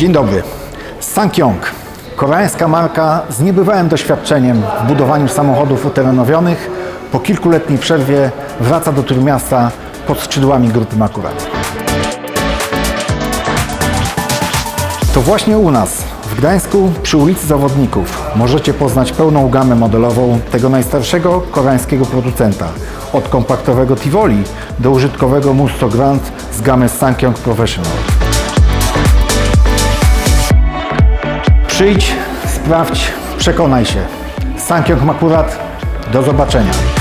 Dzień dobry. Sankyong. Koreańska marka z niebywałym doświadczeniem w budowaniu samochodów uterenowionych po kilkuletniej przerwie wraca do Trójmiasta pod skrzydłami grupy Makurat. To właśnie u nas, w Gdańsku, przy ulicy Zawodników, możecie poznać pełną gamę modelową tego najstarszego koreańskiego producenta. Od kompaktowego Tivoli do użytkowego Musto Grand z gamy Sankyong Professional. Przyjdź, sprawdź, przekonaj się. Sankyong Makurat, do zobaczenia.